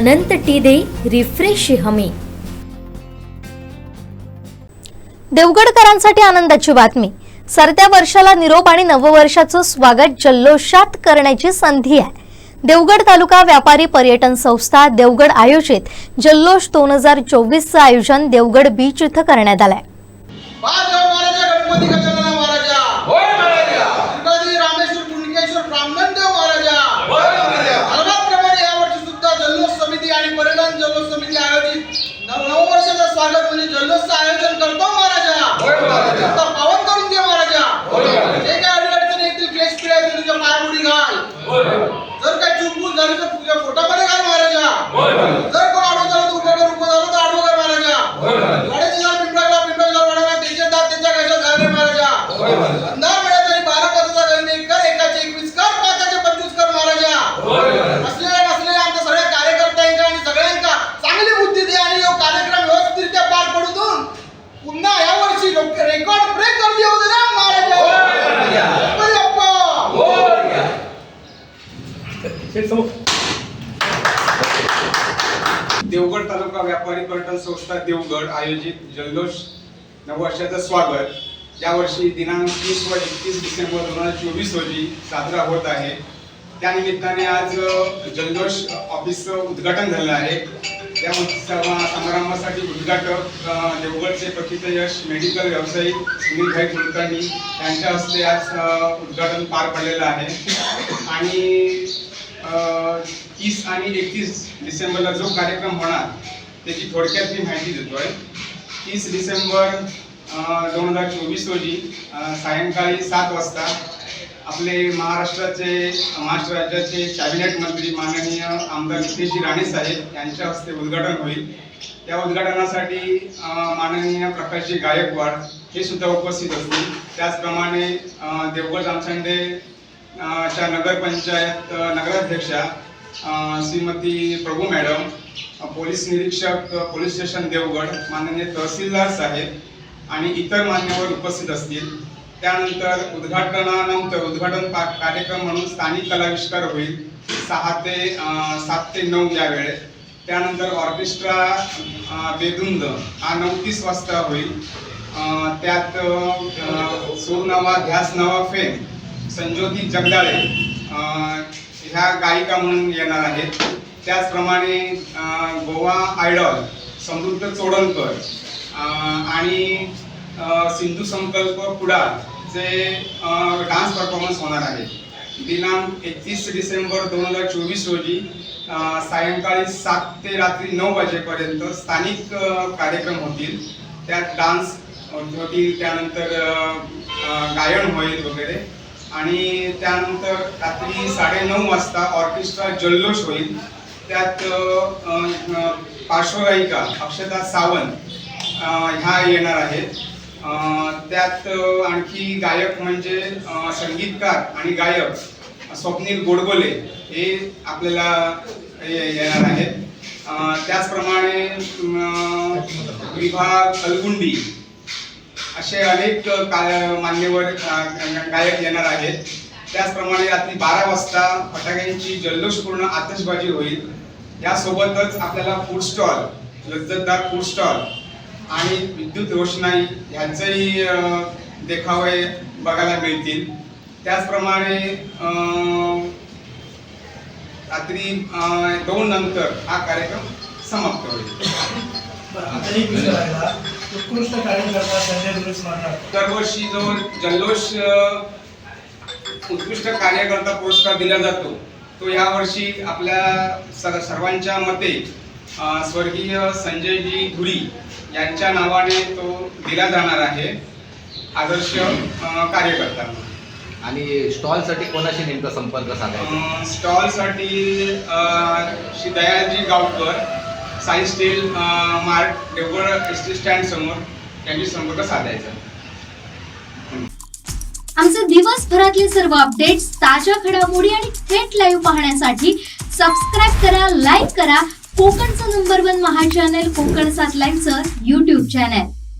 अनंत T दे refresh हमी. देवगडकरांसाठी आनंदाची बातमी. सरत्या वर्षाला निरोप आणि नववर्षाचं स्वागत जल्लोषात करण्याची संधी आहे. देवगड तालुका व्यापारी पर्यटन संस्था देवगड आयोजित जल्लोष दोन हजार चोवीसचं आयोजन देवगड बीच इथं करण्यात आलंय महादेव महाराजा गणपती गजानन महाराजा होय महाराजा गणपती रामेश्वर कुंडकेश्वर ब्राह्मणदेव महाराजा होय महाराजा अलगाप्रमाणे यावर्षी सुद्धा जल्लोष समिती आणि पर्यटन जल्लोष समिती आयोजित नव नववर्षाचं स्वागत म्हणजे जल्लोषचं आयोजन करतो महाराजा होय महाराजा आता पावन करून दे महाराजा होय महाराजा जे काय अडचणी येतील क्लेश पिढ्या येतील तुझ्या पायामुडी घाल होय जर काही चुकबुक झाली तर तुझ्या पोटामध्ये घाल महाराजा होय महाराजा जर कोण झालं उभं कर उभं झालं तर होय महाराजा. वाड्याचे झाड पिंपळाला पिंपळाला वाड्याला त्याचे दात त्याच्या महाराजा होय महाराजा. अंधार वेळा तरी बारा पाचाचा गणित कर एकाचे एकवीस कर पाचाचे पंचवीस कर महाराजा होय महाराजा. असलेल्या नसलेल्या आमच्या सगळ्या कार्यकर्त्यांका आणि सगळ्यांका चांगली बुद्धी दे आणि यो कार्यक्रम व्यवस्थितरित्या पार पडू देऊन पुन्हा या वर्षी रेकॉर्ड ब्रेक कर देऊ दे ना महाराजा. देवगड तालुका व्यापारी पर्यटन संस्था देवगड आयोजित जल्लोष नववर्षाचं स्वागत. यावर्षी दिनांक तीस व एकतीस डिसेंबर दोन हजार चोवीस रोजी साजरा होत आहे. त्यानिमित्ताने आज जल्लोष ऑफिसचं उद्घाटन झालं आहे. या समा- समारंभासाठी उद्घाटक देवगडचे प्रथित यश मेडिकल व्यावसायिक सुनीलभाई कुलकर्णी यांच्या हस्ते आज उद्घाटन पार पडलेलं आहे. आणि तीस आणि एकतीस डिसेंबरला जो कार्यक्रम होणार त्याची थोडक्यात मी माहिती देतो आहे तीस डिसेंबर दोन हजार चोवीस रोजी सायंकाळी सात वाजता आपले महाराष्ट्राचे महाराष्ट्र राज्याचे कॅबिनेट मंत्री माननीय आमदार नितेशजी राणे साहेब यांच्या हस्ते उद्घाटन होईल. त्या उद्घाटनासाठी माननीय प्रकाशजी गायकवाड हे सुद्धा उपस्थित असतील. त्याचप्रमाणे देवगड रामचंडे च्या नगरपंचायत नगराध्यक्षा श्रीमती प्रभू मॅडम पोलीस निरीक्षक पोलीस स्टेशन देवगड माननीय तहसीलदार साहेब आणि इतर मान्यवर उपस्थित असतील. त्यानंतर उद्घाटनानंतर उद्घाटन पा- कार्यक्रम म्हणून स्थानिक कलाविष्कार होईल सहा ते सात ते नऊ या वेळेत. त्यानंतर ऑर्केस्ट्रा बेदुंद हा नऊ तीस वाजता होईल. त्यात अ, सूर नवा ध्यास नवा फेम संज्योती जगदाळे ह्या गायिका म्हणून येणार आहेत. त्याचप्रमाणे गोवा आयडॉल समृद्ध चोडणकर आणि सिंधू संकल्प कुडाळचे डान्स परफॉर्मन्स होणार आहे. दिनांक एकतीस डिसेंबर दोन हजार चोवीस रोजी सायंकाळी सात ते रात्री नऊ वाजेपर्यंत स्थानिक कार्यक्रम होतील. त्यात डान्स होतील त्यानंतर गायन होईल वगैरे. आणि त्यानंतर रात्री साडेनऊ वाजता ऑर्केस्ट्रा जल्लोष होईल. त्यात पार्श्वगायिका अक्षता सावंत ह्या येणार आहेत. त्यात आणखी गायक म्हणजे संगीतकार आणि गायक स्वप्नील गोडबोले हे आपल्याला ये- येणार आहेत. त्याचप्रमाणे विभा कलगुंडी असे अनेक मान्यवर गायक येणार आहेत. त्याचप्रमाणे रात्री बारा वाजता फटाक्यांची जल्लोषपूर्ण आतषबाजी होईल. यासोबतच आपल्याला फूड स्टॉल लज्जतदार फूड स्टॉल आणि विद्युत रोषणाई ह्यांचंही देखावे बघायला मिळतील. त्याचप्रमाणे रात्री दोन नंतर हा कार्यक्रम समाप्त होईल. उत्कृष्ट कार्यकर्ता संजय दुरुस स्मरणार्थ दरवर्षी जो जल्लोष उत्कृष्ट कार्यकर्ता पुरस्कार दिला जातो तो यावर्षी आपल्या स- सर्वांच्या मते स्वर्गीय संजयजी धुरी यांच्या नावाने तो दिला जाणार आहे आदर्श कार्यकर्ता. आणि स्टॉलसाठी कोणाशी नेमका संपर्क साधायचा? स्टॉलसाठी Shri Dayalji Gavkar Sai steel mart Devgad S T stand समोर यांची संपर्क साधायचा. आमचे दिवसभरातले सर्व अपडेट्स ताज्या घडामोडी आणि थेट लाईव्ह पाहण्यासाठी सबस्क्राईब करा लाईक करा. कोकणचं number one Maha channel Konkan सात लाईनचं युट्यूब चॅनल